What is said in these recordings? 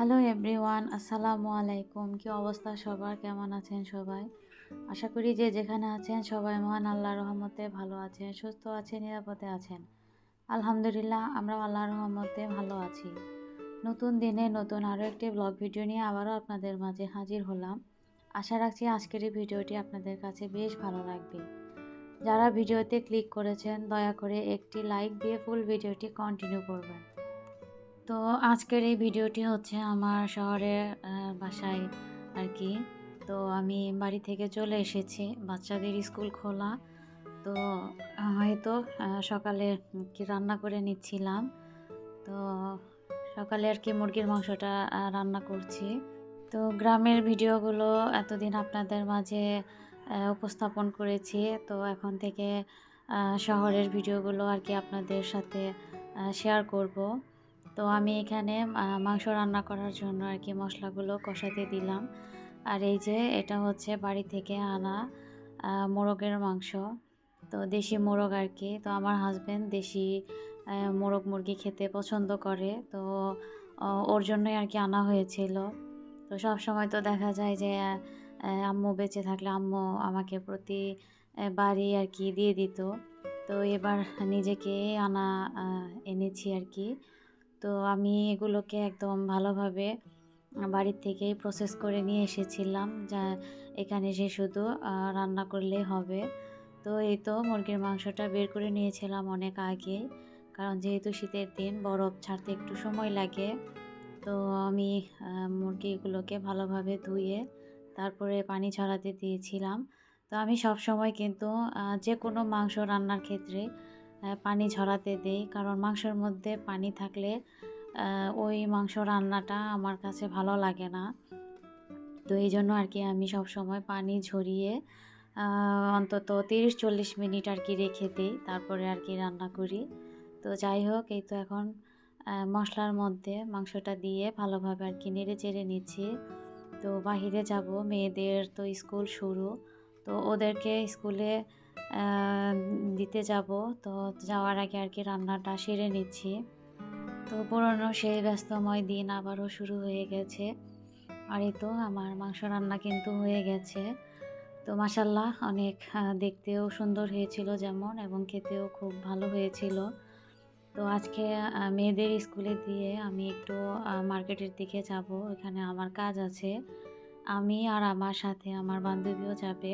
Hello everyone আসসালামু আলাইকুম কি অবস্থা সবার? কেমন আছেন সবাই? আশা করি যে যেখানে আছেন সবাই মহান আল্লাহর রহমতে ভালো আছেন, সুস্থ আছেন, নিরাপদে আছেন। আলহামদুলিল্লাহ আমরা আল্লাহর রহমতে ভালো আছি। নতুন দিনে নতুন আরও একটি ব্লগ ভিডিও নিয়ে আবারও আপনাদের মাঝে হাজির হলাম। আশা রাখছি আজকের এই ভিডিওটি আপনাদের কাছে বেশ ভালো লাগবে। যারা ভিডিওতে ক্লিক করেছেন, দয়া করে একটি লাইক দিয়ে ফুল ভিডিওটি কন্টিনিউ করবেন। তো আজকের এই ভিডিওটি হচ্ছে আমার শহরের আহ, বাসায় আর কি তো আমি বাড়ি থেকে চলে এসেছি বাচ্চাদের স্কুল খোলা। তো হয়তো সকালে কি রান্না করে নিচ্ছিলাম। তো সকালে আর কি মুরগির মাংসটা রান্না করছি। তো গ্রামের ভিডিওগুলো এতদিন আপনাদের মাঝে উপস্থাপন করেছি। তো এখন থেকে শহরের ভিডিওগুলো আর কি আপনাদের সাথে শেয়ার করব। তো আমি এখানে মাংস রান্না করার জন্য আর কি মশলাগুলো কষাতে দিলাম। আর এই যে এটা হচ্ছে বাড়ি থেকে আনা মোরগের মাংস। তো দেশি মোরগ আর কি। তো আমার হাজব্যান্ড দেশি মোরগ মুরগি খেতে পছন্দ করে। তো ওর জন্যই আর কি আনা হয়েছিল। তো সব সময় তো দেখা যায় যে আম্মু বেঁচে থাকলে আম্মু আমাকে প্রতি বাড়ি আর কি দিয়ে দিত। তো এবার নিজেকে আনা এনেছি আর কি। তো আমি এগুলোকে একদম ভালোভাবে বাড়ির থেকেই প্রসেস করে নিয়ে এসেছিলাম। যা এখানে এসে শুধু রান্না করলেই হবে। তো এই তো মুরগির মাংসটা বের করে নিয়েছিলাম অনেক আগে। কারণ যেহেতু শীতের দিন, বরফ ছাড়তে একটু সময় লাগে। তো আমি মুরগিগুলোকে ভালোভাবে ধুয়ে তারপরে পানি ছড়াতে দিয়েছিলাম। তো আমি সব সময় কিন্তু যে কোনো মাংস রান্নার ক্ষেত্রে পানি ঝরাতে দেই। কারণ মাংসের মধ্যে পানি থাকলে ওই মাংস রান্নাটা আমার কাছে ভালো লাগে না। তো এই জন্য আর কি আমি সব সময় পানি ঝরিয়ে অন্তত তিরিশ চল্লিশ মিনিট আর কি রেখে দিই। তারপরে আর কি রান্না করি। তো যাই হোক, এই তো এখন মশলার মধ্যে মাংসটা দিয়ে ভালোভাবে আর কি নেড়ে চেড়ে নিচ্ছি। তো বাহিরে যাব, মেয়েদের তো স্কুল শুরু। তো ওদেরকে স্কুলে দিতে যাব। তো যাওয়ার আগে আর কি রান্নাটা সেরে নিচ্ছি। তো পুরনো সেই ব্যস্তময় দিন আবারও শুরু হয়ে গেছে। আর এই তো আমার মাংস রান্না কিন্তু হয়ে গেছে। তো মাসাল্লাহ অনেক দেখতেও সুন্দর হয়েছিল যেমন এবং খেতেও খুব ভালো হয়েছিল। তো আজকে মেয়েদের স্কুলে দিয়ে আমি একটু মার্কেটের দিকে যাব। এখানে আমার কাজ আছে। আমি আর আমার সাথে আমার বান্ধবীও যাবে।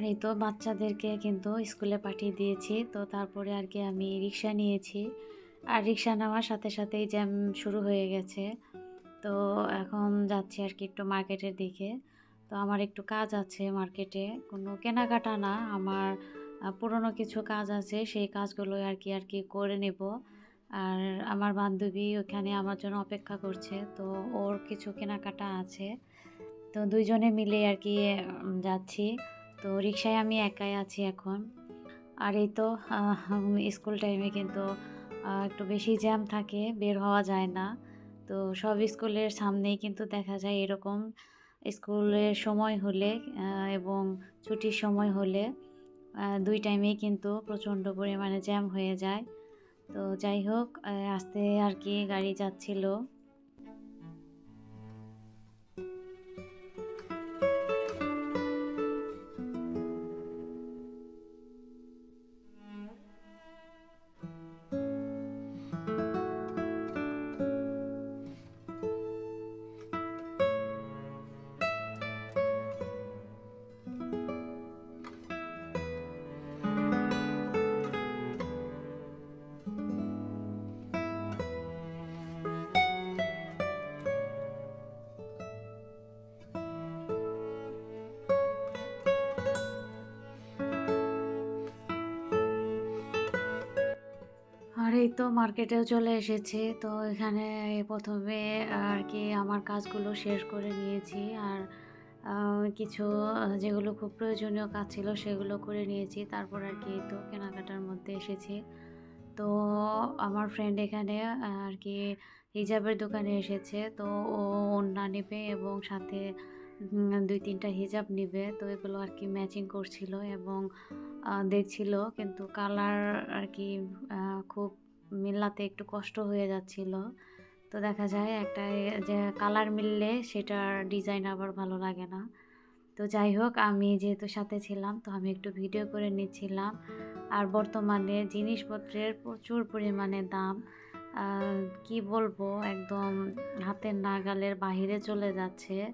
আর এই তো বাচ্চাদেরকে কিন্তু স্কুলে পাঠিয়ে দিয়েছি। তো তারপরে আর কি আমি রিক্সা নিয়েছি। আর রিক্সা নেওয়ার সাথে সাথেই জ্যাম শুরু হয়ে গেছে। তো এখন যাচ্ছি আর কি একটু মার্কেটের দিকে। তো আমার একটু কাজ আছে মার্কেটে। কোনো কেনাকাটা না, আমার পুরনো কিছু কাজ আছে, সেই কাজগুলো আর কি আর কি করে নেব। আর আমার বান্ধবী ওখানে আমার জন্য অপেক্ষা করছে, তো ওর কিছু কেনাকাটা আছে। তো দুইজনে মিলে আর কি যাচ্ছি। তো রিক্সায় আমি একাই আছি এখন। আর এই তো স্কুল টাইমে কিন্তু একটু বেশি জ্যাম থাকে, বের হওয়া যায় না। তো সব স্কুলের সামনেই কিন্তু দেখা যায় এরকম স্কুলের সময় হলে এবং ছুটির সময় হলে দুই টাইমেই কিন্তু প্রচণ্ড পরিমাণে জ্যাম হয়ে যায়। তো যাই হোক আস্তে আর কি গাড়ি যাচ্ছিল। তো মার্কেটেও চলে এসেছি। তো এখানে প্রথমে আর কি আমার কাজগুলো শেষ করে নিয়েছি। আর কিছু যেগুলো খুব প্রয়োজনীয় কাজ ছিল সেগুলো করে নিয়েছি। তারপর আর কি তো কেনাকাটার মধ্যে এসেছি। তো আমার ফ্রেন্ড এখানে আর কি হিজাবের দোকানে এসেছে। তো ও ওড়না নেবে এবং সাথে দুই তিনটা হিজাব নিবে। তো এগুলো আর কি ম্যাচিং করছিল এবং দেখছিল। কিন্তু কালার আর কি খুব মিলাতে একটু কষ্ট হয়ে যাচ্ছিল। তো দেখা যায় একটা যে কালার মিললে সেটার ডিজাইন আবার ভালো লাগে না। তো যাই হোক, আমি যেহেতু সাথে ছিলাম, তো আমি একটু ভিডিও করে নিচ্ছিলাম। আর বর্তমানে জিনিসপত্রের প্রচুর পরিমাণে দাম। কি বলব, একদম হাতের নাগালের বাহিরে চলে যাচ্ছে।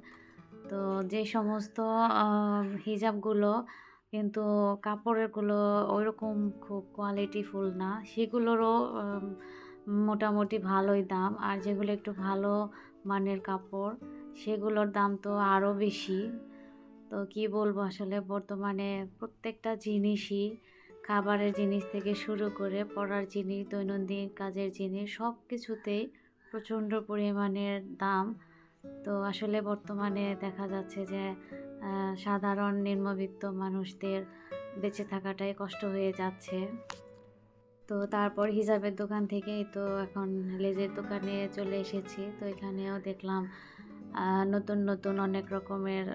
তো যে সমস্ত হিজাবগুলো কিন্তু কাপড়েরগুলো ওইরকম খুব কোয়ালিটিফুল না। সেগুলোরও মোটামুটি ভালোই দাম। আর যেগুলো একটু ভালো মানের কাপড়, সেগুলোর দাম তো আরও বেশি। তো কি বলব আসলে বর্তমানে প্রত্যেকটা জিনিসই খাবারের জিনিস থেকে শুরু করে পড়ার জিনিস, দৈনন্দিন কাজের জিনিস সব কিছুতেই প্রচণ্ড পরিমাণের দাম। তো আসলে বর্তমানে দেখা যাচ্ছে যে সাধারণ নিম্নবিত্ত মানুষদের বেঁচে থাকাটাই কষ্ট হয়ে যাচ্ছে। তো তারপর হিজাবের দোকান থেকেই তো এখন লেজের দোকানে চলে এসেছি। তো এখানেও দেখলাম নতুন নতুন অনেক রকমের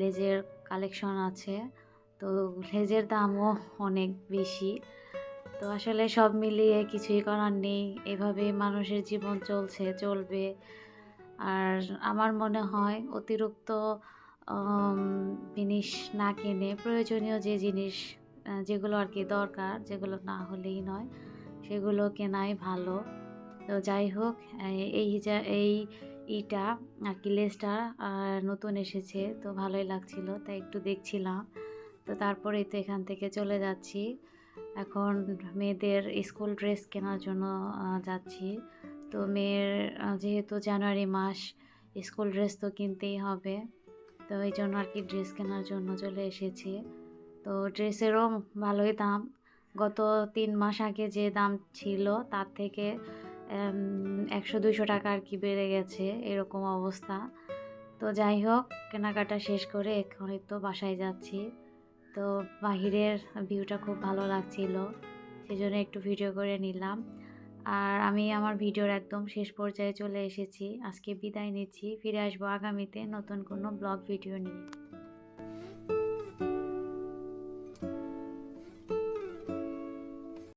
লেজের কালেকশন আছে। তো লেজের দামও অনেক বেশি। তো আসলে সব মিলিয়ে কিছুই করার নেই। এভাবে মানুষের জীবন চলছে, চলবে। আর আমার মনে হয় অতিরিক্ত জিনিস না কিনে প্রয়োজনীয় যে জিনিস যেগুলো আর কি দরকার, যেগুলো না হলেই নয়, সেগুলো কেনাই ভালো। তো যাই হোক, এই- হিজা- এই ইটা আর কি লেসটা নতুন এসেছে, তো ভালোই লাগছিল, তাই একটু দেখছিলাম। তো তারপরেই তো এখান থেকে চলে যাচ্ছি। এখন মেয়েদের স্কুল ড্রেস কেনার জন্য যাচ্ছি। তো মেয়ের যেহেতু জানুয়ারি মাস, স্কুল ড্রেস তো কিনতেই হবে। তো এই জন্য আর কি ড্রেস কেনার জন্য চলে এসেছি। তো ড্রেসেরও ভালোই দাম। গত তিন মাস আগে যে দাম ছিল, তার থেকে একশো দুইশো টাকা আর কি বেড়ে গেছে, এরকম অবস্থা। তো যাই হোক, কেনাকাটা শেষ করে এখনই তো বাসায় যাচ্ছি। তো বাহিরের ভিউটা খুব ভালো লাগছিল সেই জন্য একটু ভিডিও করে নিলাম। আর আমি আমার ভিডিওর একদম শেষ পর্যায়ে চলে এসেছি। আজকে বিদায় নিচ্ছি, ফিরে আসব আগামীতে নতুন কোনো ব্লগ ভিডিও নিয়ে।